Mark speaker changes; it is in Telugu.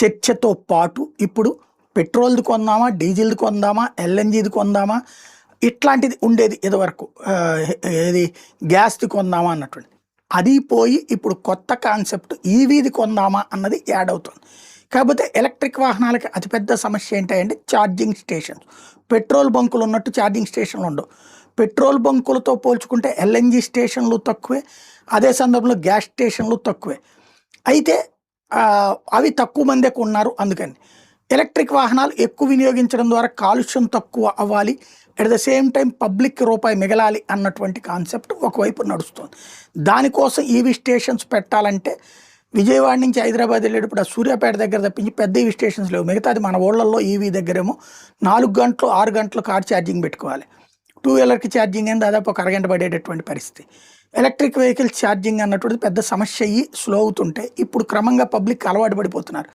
Speaker 1: చర్చతో పాటు ఇప్పుడు పెట్రోల్ది కొందామా డీజిల్ది కొందామా ఎల్ఎన్జీది కొందామా ఇట్లాంటిది ఉండేది ఇదివరకు. ఏది గ్యాస్ది కొందామా అన్నటువంటి అది పోయి ఇప్పుడు కొత్త కాన్సెప్ట్ ఈవీది కొందామా అన్నది యాడ్ అవుతుంది. కాకపోతే ఎలక్ట్రిక్ వాహనాలకి అతిపెద్ద సమస్య ఏంటంటే ఛార్జింగ్ స్టేషన్స్. పెట్రోల్ బంకులు ఉన్నట్టు ఛార్జింగ్ స్టేషన్లు ఉండవు. పెట్రోల్ బంకులతో పోల్చుకుంటే ఎల్ఎన్జి స్టేషన్లు తక్కువే అదే సందర్భంలో గ్యాస్ స్టేషన్లు తక్కువే. అయితే అవి తక్కువ మందే ఉన్నారు అందుకని. ఎలక్ట్రిక్ వాహనాలు ఎక్కువ వినియోగించడం ద్వారా కాలుష్యం తక్కువ అవ్వాలి. At the same time public రూపాయి మిగలాలి అన్నటువంటి కాన్సెప్ట్ ఒకవైపు నడుస్తుంది. దానికోసం ఈవీ స్టేషన్స్ పెట్టాలంటే విజయవాడ నుంచి హైదరాబాద్ వెళ్ళేటప్పుడు ఆ సూర్యాపేట దగ్గర తప్పించి పెద్ద ఈవీ స్టేషన్స్ లేవు. మిగతాది మన ఊళ్ళల్లో ఈవీ దగ్గరేమో నాలుగు గంటలు ఆరు గంటలు కార్ ఛార్జింగ్ పెట్టుకోవాలి. టూ వీలర్కి ఛార్జింగ్ అని దాదాపు ఒక అరగంట పడేటటువంటి పరిస్థితి. ఎలక్ట్రిక్ వెహికల్స్ ఛార్జింగ్ అన్నటువంటిది పెద్ద సమస్య అయ్యి స్లో అవుతుంటే ఇప్పుడు క్రమంగా పబ్లిక్ అలవాటు పడిపోతున్నారు.